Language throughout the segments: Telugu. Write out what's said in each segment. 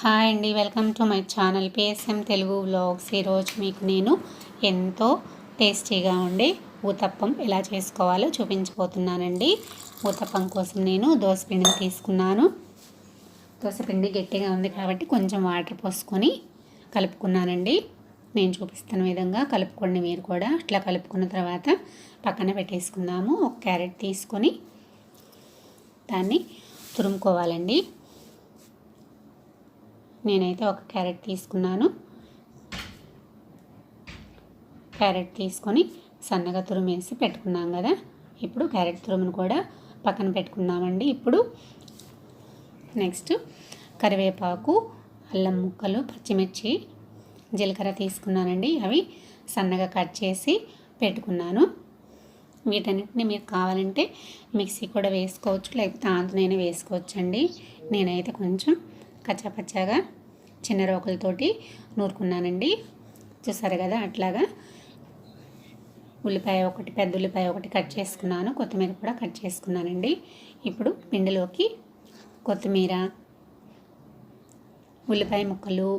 హాయ్ అండి welcome to my channel PSM Telugu vlogs. ఈరోజు మీకు నేను ఎంతో టేస్టీగా ఉండే ఊతప్పం ఎలా చేసుకోవాలో చూపించబోతున్నానండి. ఊతప్పం కోసం నేను దోశపిండిని తీసుకున్నాను. దోశపిండి గట్టిగా ఉంది కాబట్టి కొంచెం వాటర్ పోసుకొని కలుపుకున్నానండి. నేను చూపిస్తున్న విధంగా కలుపుకోండి మీరు కూడా. అట్లా కలుపుకున్న తర్వాత పక్కన పెట్టేసుకుందాము. ఒక క్యారెట్ తీసుకొని దాన్ని తురుముకోవాలండి. నేనైతే ఒక క్యారెట్ తీసుకున్నాను. క్యారెట్ తీసుకొని సన్నగా తురుమేసి పెట్టుకున్నాం కదా. ఇప్పుడు క్యారెట్ తురుమును కూడా పక్కన పెట్టుకున్నామండి ఇప్పుడు నెక్స్ట్ కరివేపాకు అల్లం ముక్కలు పచ్చిమిర్చి జీలకర్ర తీసుకున్నానండి. అవి సన్నగా కట్ చేసి పెట్టుకున్నాను. వీటన్నిటిని మీరు కావాలంటే మిక్సీ కూడా వేసుకోవచ్చు లేకపోతే ఆంతనైనా వేసుకోవచ్చండి. నేనైతే కొంచెం కచ్చాపచ్చాగా చిన్న రోకలతోటి నూరుకున్నానండి. చూసారు కదా అట్లాగా ఉల్లిపాయ ఒకటి పెద్ద ఉల్లిపాయ ఒకటి కట్ చేసుకున్నాను. కొత్తిమీర కూడా కట్ చేసుకున్నానండి. ఇప్పుడు పిండిలోకి కొత్తిమీర ఉల్లిపాయ ముక్కలు.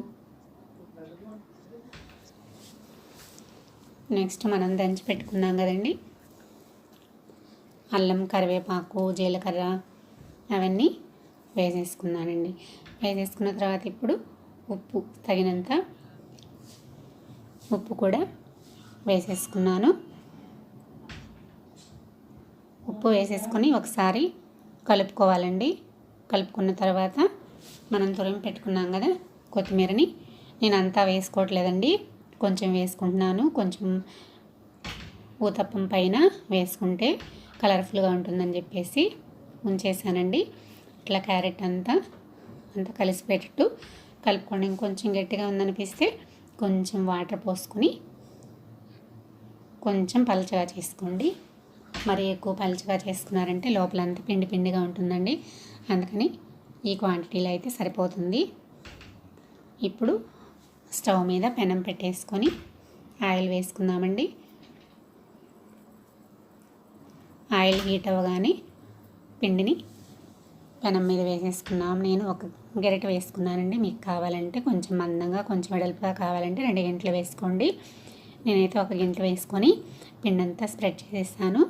నెక్స్ట్ మనం దంచి పెట్టుకున్నాం కదండి. అల్లం కరివేపాకు జీలకర్ర అవన్నీ వేసేసుకున్నానండి వేసేసుకున్న తర్వాత ఇప్పుడు ఉప్పు తగినంత ఉప్పు కూడా వేసేసుకున్నాను. ఉప్పు వేసేసుకొని ఒకసారి కలుపుకోవాలండి. కలుపుకున్న తర్వాత మనం తురిమి పెట్టుకున్నాం కదా కొత్తిమీరని. నేను అంతా వేసుకోవట్లేదండి. కొంచెం వేసుకుంటున్నాను. కొంచెం ఊతప్పం పైన వేసుకుంటే కలర్ఫుల్గా ఉంటుందని చెప్పేసి ఉంచేసానండి ఇట్లా క్యారెట్ అంతా అంతా కలిసిపెట్టు కలుపుకోండి. ఇంకొంచెం గట్టిగా ఉందనిపిస్తే కొంచెం వాటర్ పోసుకొని కొంచెం పలచగా చేసుకోండి. మరి ఎక్కువ పలచగా చేసుకున్నారంటే లోపల అంతా పిండి పిండిగా ఉంటుందండి. అందుకని ఈ క్వాంటిటీలో అయితే సరిపోతుంది. ఇప్పుడు స్టవ్ మీద పెనం పెట్టేసుకొని ఆయిల్ వేసుకుందామండి. ఆయిల్ హీట్ అవ్వగానే పిండిని పెనం మీద వేసేసుకున్నాం. నేను ఒక గరిట వేసుకున్నానండి. మీకు కావాలంటే కొంచెం మందంగా కొంచెం వెడల్పుగా కావాలంటే రెండు గంటలు వేసుకోండి. నేనైతే ఒక గంట వేసుకొని పిండంతా స్ప్రెడ్ చేసేసాను.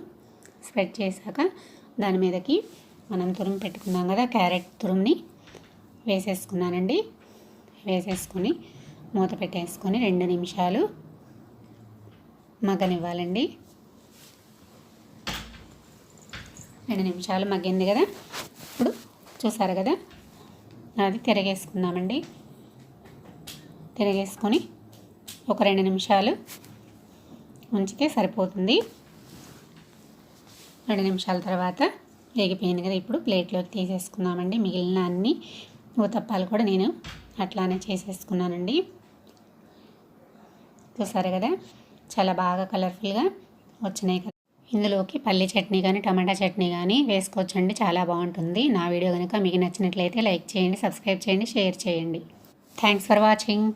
స్ప్రెడ్ చేశాక దాని మీదకి మనం తురుము పెట్టుకున్నాం కదా క్యారెట్ తురుముని వేసేసుకున్నానండి. వేసేసుకొని మూత పెట్టేసుకొని రెండు నిమిషాలు మగనివ్వాలండి రెండు నిమిషాలు మగ్గింది కదా. చూసారు కదా? అది తిరగేసుకుందామండి. తిరగేసుకొని ఒక రెండు నిమిషాలు ఉంచితే సరిపోతుంది. రెండు నిమిషాల తర్వాత వేగిపోయింది కదా ఇప్పుడు ప్లేట్లోకి తీసేసుకుందామండి. మిగిలిన అన్ని ఊతప్పాలు కూడా నేను అట్లానే చేసేసుకున్నానండి. చూసారు కదా? చాలా బాగా కలర్ఫుల్గా వచ్చినాయి కదా. ఇందులోకి పల్లి చట్నీ కానీ టమాటా చట్నీ కానీ వేసుకోవచ్చండి. చాలా బాగుంటుంది. నా వీడియో కనుక మీకు నచ్చినట్లయితే లైక్ చేయండి సబ్స్క్రైబ్ చేయండి షేర్ చేయండి. Thanks for watching.